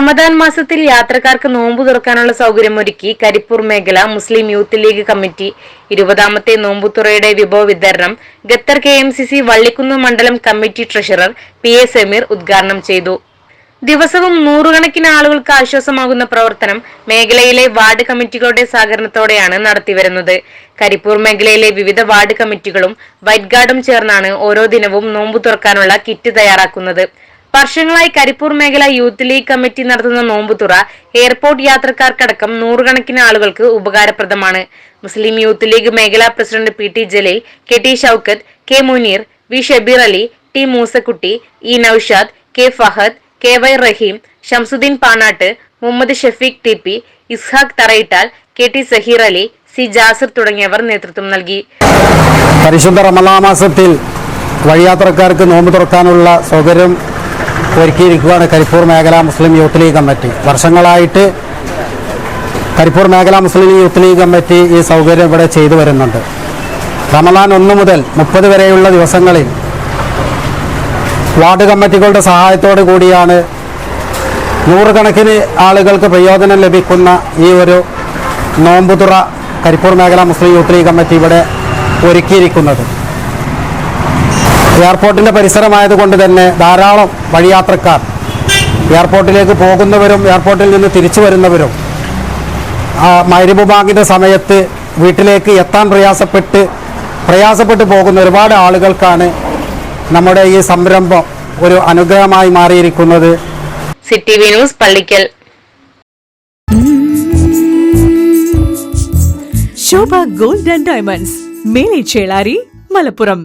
റമദാൻ മാസത്തിൽ യാത്രക്കാർക്ക് നോമ്പ് തുറക്കാനുള്ള സൗകര്യം ഒരുക്കി കരിപ്പൂർ മേഖല മുസ്ലിം യൂത്ത് ലീഗ് കമ്മിറ്റി ഇരുപതാമത്തെ നോമ്പുതുറയുടെ വിഭവ വിതരണം Qatar K M C C Vallikkunnu മണ്ഡലം committee treasurer P A Sameer ഉദ്ഘാടനം ചെയ്തു. ദിവസവും നൂറുകണക്കിന് ആളുകൾക്ക് ആശ്വാസമാകുന്ന പ്രവർത്തനം മേഖലയിലെ വാർഡ് കമ്മിറ്റികളുടെ സഹകരണത്തോടെയാണ് നടത്തിവരുന്നത്. കരിപ്പൂർ മേഖലയിലെ വിവിധ വാർഡ് കമ്മിറ്റികളും വൈറ്റ് ഗാർഡും ചേർന്നാണ് ഓരോ ദിനവും നോമ്പ് തുറക്കാനുള്ള കിറ്റ് തയ്യാറാക്കുന്നത്. വർഷങ്ങളായി കരിപ്പൂർ മേഖല യൂത്ത് ലീഗ് കമ്മിറ്റി നടത്തുന്ന നോമ്പുതുറ എയർപോർട്ട് യാത്രക്കാർക്കടക്കം നൂറുകണക്കിന് ആളുകൾക്ക് ഉപകാരപ്രദമാണ്. മുസ്ലിം യൂത്ത് ലീഗ് മേഖലാ president P T Jaleel K T Shoukath K Muneer V Shabeer Ali T Moosakutty E Noushad K Fahad K Y Raheem Shamsuddin Panattu Muhammad Shafeeq T P Ishaq Tharayittal K T Saheer Ali C Jasir തുടങ്ങിയവർ നേതൃത്വം നൽകി. പരിശുദ്ധ റമലാ മാസത്തിൽ വഴിയാത്രക്കാർക്ക് നോമ്പ് തുറക്കാനുള്ള സൗകര്യം ഒരുക്കിയിരിക്കുകയാണ് കരിപ്പൂർ മേഖല മുസ്ലിം youth league committee. വർഷങ്ങളായിട്ട് കരിപ്പൂർ മേഖല മുസ്ലിം യൂത്ത് ലീഗ് കമ്മിറ്റി ഈ സൗകര്യം ഇവിടെ ചെയ്തു വരുന്നുണ്ട്. റമലാൻ ഒന്ന് മുതൽ മുപ്പത് വരെയുള്ള ദിവസങ്ങളിൽ വാർഡ് കമ്മിറ്റികളുടെ സഹായത്തോടു കൂടിയാണ് നൂറുകണക്കിന് ആളുകൾക്ക് പ്രയോജനം ലഭിക്കുന്ന ഈ ഒരു നോമ്പുതുറ കരിപ്പൂർ മേഖല മുസ്ലിം യൂത്ത് ലീഗ് കമ്മിറ്റി ഇവിടെ ഒരുക്കിയിരിക്കുന്നത്. എയർപോർട്ടിന്റെ പരിസരമായതുകൊണ്ട് തന്നെ ധാരാളം വഴിയാത്രക്കാർ എയർപോർട്ടിലേക്ക് പോകുന്നവരും എയർപോർട്ടിൽ നിന്ന് തിരിച്ചു വരുന്നവരും മരുഭ ബാങ്കിന്റെ സമയത്ത് വീട്ടിലേക്ക് എത്താൻ പ്രയാസപ്പെട്ട് പ്രയാസപ്പെട്ട് പോകുന്ന ഒരുപാട് ആളുകൾക്കാണ് നമ്മുടെ ഈ സംരംഭം ഒരു അനുഗ്രഹമായി മാറിയിരിക്കുന്നത്. City V news Pallikkal. Shobha gold and diamonds Mele Chelari Malappuram.